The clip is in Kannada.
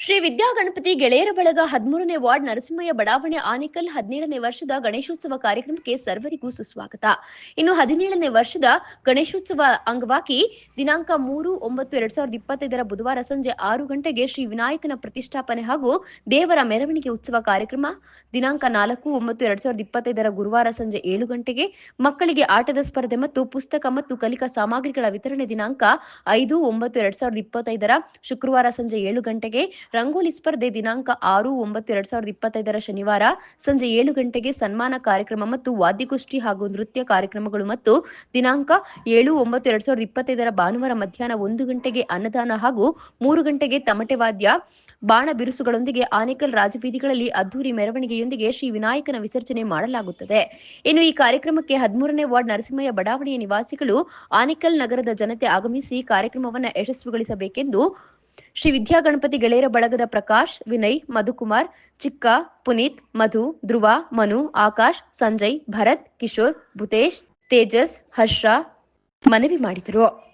ಶ್ರೀ ವಿದ್ಯಾ ಗಣಪತಿ ಗೆಳೆಯರ ಬಳಗ ಹದಿಮೂರನೇ ವಾರ್ಡ್ ನರಸಿಂಹಯ್ಯ ಬಡಾವಣೆ ಆನೇಕಲ್ ಹದಿನೇಳನೇ ವರ್ಷದ ಗಣೇಶೋತ್ಸವ ಕಾರ್ಯಕ್ರಮಕ್ಕೆ ಸರ್ವರಿಗೂ ಸುಸ್ವಾಗತ. ಇನ್ನು ಹದಿನೇಳನೇ ವರ್ಷದ ಗಣೇಶೋತ್ಸವ ಅಂಗವಾಗಿ ದಿನಾಂಕ ಮೂರು ಒಂಬತ್ತು ಎರಡ್ ಸಾವಿರದ ಇಪ್ಪತ್ತೈದರ ಬುಧವಾರ ಸಂಜೆ ಆರು ಗಂಟೆಗೆ ಶ್ರೀ ವಿನಾಯಕನ ಪ್ರತಿಷ್ಠಾಪನೆ ಹಾಗೂ ದೇವರ ಮೆರವಣಿಗೆ ಉತ್ಸವ ಕಾರ್ಯಕ್ರಮ. ದಿನಾಂಕ ನಾಲ್ಕು ಒಂಬತ್ತು ಎರಡ್ ಸಾವಿರದ ಇಪ್ಪತ್ತೈದರ ಗುರುವಾರ ಸಂಜೆ ಏಳು ಗಂಟೆಗೆ ಮಕ್ಕಳಿಗೆ ಆಟದ ಸ್ಪರ್ಧೆ ಮತ್ತು ಪುಸ್ತಕ ಮತ್ತು ಕಲಿಕಾ ಸಾಮಗ್ರಿಗಳ ವಿತರಣೆ ದಿನಾಂಕ ಐದು ಒಂಬತ್ತು ಎರಡ್ ಸಾವಿರದ ಇಪ್ಪತ್ತೈದರ ಶುಕ್ರವಾರ ಸಂಜೆ ಏಳು ಗಂಟೆಗೆ ರಂಗೋಲಿ ಸ್ಪರ್ಧೆ ದಿನಾಂಕ ಆರು, ಒಂಬತ್ತು, ಎರಡ್ ಸಾವಿರದ ಇಪ್ಪತ್ತೈದರ ಶನಿವಾರ ಸಂಜೆ ಏಳು ಗಂಟೆಗೆ ಸನ್ಮಾನ ಕಾರ್ಯಕ್ರಮ ಮತ್ತು ವಾದ್ಯಗೋಷ್ಠಿ ಹಾಗೂ ನೃತ್ಯ ಕಾರ್ಯಕ್ರಮಗಳು ಮತ್ತು ದಿನಾಂಕ ಏಳು, ಒಂಬತ್ತು, ಎರಡ್ ಸಾವಿರದ ಇಪ್ಪತ್ತೈದರ ಭಾನುವಾರ ಮಧ್ಯಾಹ್ನ ಒಂದು ಗಂಟೆಗೆ ಅನ್ನದಾನ ಹಾಗೂ ಮೂರು ಗಂಟೆಗೆ ತಮಟೆ ವಾದ್ಯ, ಬಾಣ ಬಿರುಸುಗಳೊಂದಿಗೆ ಆನೇಕಲ್ ರಾಜಬೀದಿಗಳಲ್ಲಿ ಅದ್ದೂರಿ ಮೆರವಣಿಗೆಯೊಂದಿಗೆ ಶ್ರೀ ವಿನಾಯಕನ ವಿಸರ್ಜನೆ ಮಾಡಲಾಗುತ್ತದೆ. ಇನ್ನು ಈ ಕಾರ್ಯಕ್ರಮಕ್ಕೆ ಹದಿಮೂರನೇ ವಾರ್ಡ್ ನರಸಿಂಹಯ್ಯ ಬಡಾವಣೆಯ ನಿವಾಸಿಗಳು ಆನೇಕಲ್ ನಗರದ ಜನತೆ ಆಗಮಿಸಿ ಕಾರ್ಯಕ್ರಮವನ್ನು ಯಶಸ್ವಿಗೊಳಿಸಬೇಕೆಂದು ಶ್ರೀ ವಿದ್ಯಾಗಣಪತಿ ಗೆಳೆಯರ ಬಳಗದ ಪ್ರಕಾಶ್, ವಿನಯ್, ಮಧುಕುಮಾರ್, ಚಿಕ್ಕ, ಪುನೀತ್, ಮಧು, ಧ್ರುವ, ಮನು, ಆಕಾಶ್, ಸಂಜಯ್, ಭರತ್, ಕಿಶೋರ್, ಭೂತೇಶ್, ತೇಜಸ್, ಹರ್ಷ ಮನವಿ ಮಾಡಿದರು.